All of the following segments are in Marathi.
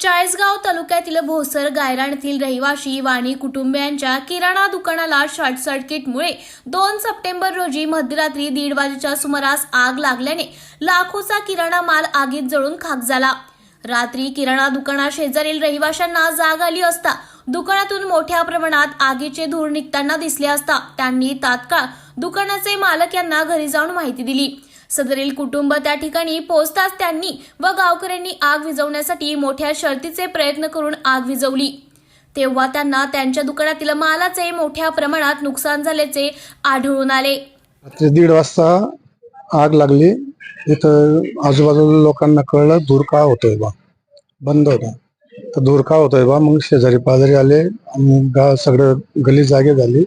चाळीसगाव तालुक्यातील भोसर गायरान येथील रहिवाशी वाणी कुटुंबियांच्या किराणा दुकानाला शॉर्ट सर्किटमुळे दोन सप्टेंबर रोजी मध्यरात्री दीड वाजेच्या सुमारास आग लागल्याने लाखोचा किराणा माल आगीत जळून खाक झाला. रात्री किराणा दुकाना शेजारील रहिवाशांना जाग आली असता दुकानातून मोठ्या प्रमाणात आगीचे धूर निघताना दिसले असता त्यांनी तात्काळ दुकानाचे मालक यांना घरी जाऊन माहिती दिली. सदरील कुटुंब त्या ठिकाणी पोहोचताच त्यांनी व गावकऱ्यांनी आग विझवण्यासाठी मोठ्या शर्तीचे प्रयत्न करून आग विझवली. तेव्हा त्यांना त्यांच्या दुकानातील मालाचे मोठ्या प्रमाणात नुकसान झाल्याचे आढळून आले. रात्री दीड वाजता आग लागली. इथं आजूबाजूला लोकांना कळलं धूर का होतोय बा. बंद होता. तर धूर का होतोय बा मग शेजारी पाजारी आले. आणि गाव सगळं गली जागे झाली.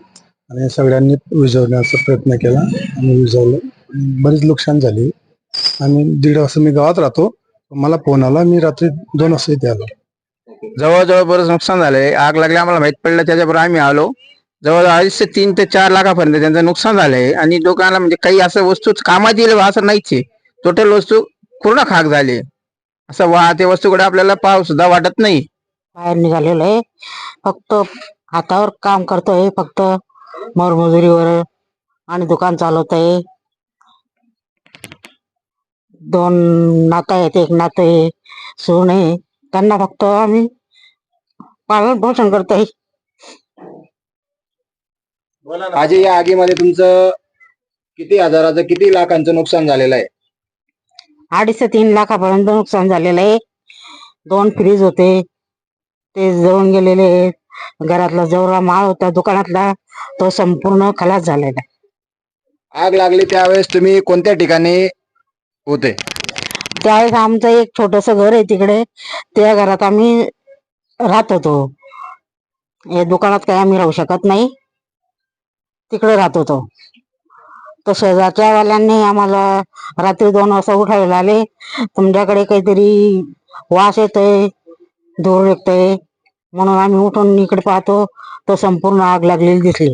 आणि सगळ्यांनी विझवण्याचा प्रयत्न केला आणि विझवलं. बरीच नुकसान झाली. आणि दीड वाजता मी गावात राहतो. मला फोन आला मी रात्री दोन वाजता इथे आलो. जवळजवळ बरंच नुकसान झालंय. आग लागली आम्हाला माहीत पडलं त्याच्याबरोबर आम्ही आलो. जवळजवळ अडीचशे तीन ते चार लाखापर्यंत त्यांचं नुकसान झालंय. आणि दुकानाला म्हणजे काही असं वस्तू कामात येईल असं नाहीच. आहे टोटल वस्तू पूर्ण खाक झाली. असं वा ते वस्तूकडे आपल्याला पाव सुद्धा वाटत नाही. बाहेर निघालेलो आहे. फक्त हातावर काम करतोय. फक्त मोरमजुरीवर आणि दुकान चालवत आहे दोन नातं आहेत एक नातं आहे सून आहे त्यांना फक्त आम्ही पालन पोषण करतोय. आजी या आगीमध्ये तुमचं किती हजाराचं किती लाखांचं नुकसान झालेलं आहे? अडीच ते तीन लाखापर्यंत नुकसान झालेलं आहे. दोन फ्रीज होते ते जळून गेलेले आहेत. घरातला जेवढा माल होता दुकानातला तो संपूर्ण खलास झालेला आहे. आग लागली त्यावेळेस तुम्ही कोणत्या ठिकाणी होते. एक आमचं एक छोटस घर आहे तिकडे. त्या घरात आम्ही राहत होतो. या दुकानात काही आम्ही राहू शकत नाही. तिकडे राहत होतो. तर शेजारच्या वाल्यांनी आम्हाला रात्री दोन वाजता उठायला आले तुमच्याकडे काहीतरी वास येतोय धूर निघतोय. म्हणून आम्ही उठून इकडे पाहतो. तर संपूर्ण आग लागलेली दिसली.